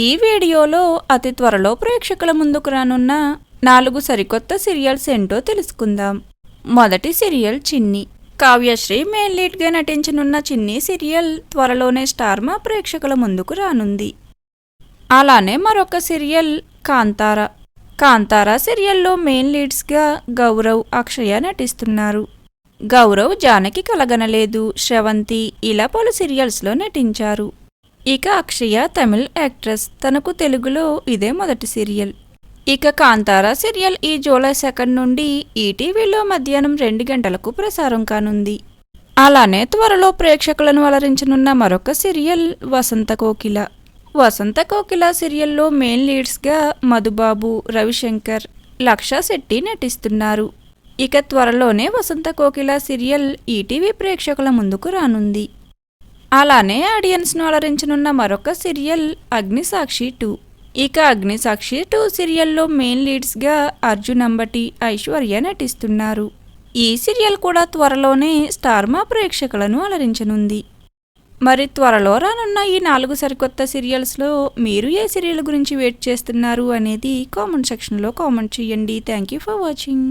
ఈ వీడియోలో అతి త్వరలో ప్రేక్షకుల ముందుకు రానున్న నాలుగు సరికొత్త సీరియల్స్ ఏంటో తెలుసుకుందాం. మొదటి సీరియల్ చిన్ని. కావ్యశ్రీ మెయిన్ లీడ్గా నటించనున్న చిన్ని సీరియల్ త్వరలోనే స్టార్ మా ప్రేక్షకుల ముందుకు రానుంది. అలానే మరొక సీరియల్ కాంతార. కాంతార సీరియల్లో మెయిన్ లీడ్స్గా గౌరవ్ అక్షయ నటిస్తున్నారు. గౌరవ్ జానకి కలగనలేదు. శ్రవంతి ఇలా పలు సీరియల్స్లో నటించారు. ఇక అక్షయ తమిళ్ యాక్ట్రెస్. తనకు తెలుగులో ఇదే మొదటి సీరియల్. ఇక కాంతార సీరియల్ ఈ జూలై సెకండ్ నుండి ఈటీవీలో మధ్యాహ్నం రెండు గంటలకు ప్రసారం కానుంది. అలానే త్వరలో ప్రేక్షకులను అలరించనున్న మరొక సీరియల్ వసంత కోకిల. వసంత కోకిల సీరియల్లో మెయిన్ లీడ్స్గా మధుబాబు రవిశంకర్ లక్ష శెట్టి నటిస్తున్నారు. ఇక త్వరలోనే వసంత కోకిల సీరియల్ ఈటీవీ ప్రేక్షకుల ముందుకు రానుంది. అలానే ఆడియన్స్ను అలరించనున్న మరొక సీరియల్ అగ్నిసాక్షి టూ. ఇక అగ్నిసాక్షి టూ సీరియల్లో మెయిన్ లీడ్స్గా అర్జున్ అంబటి ఐశ్వర్య నటిస్తున్నారు. ఈ సీరియల్ కూడా త్వరలోనే స్టార్ మా ప్రేక్షకులను అలరించనుంది. మరి త్వరలో రానున్న ఈ నాలుగు సరికొత్త సీరియల్స్లో మీరు ఏ సీరియల్ గురించి వెయిట్ చేస్తున్నారు అనేది కామెంట్ సెక్షన్లో కామెంట్ చేయండి. Thank you for watching.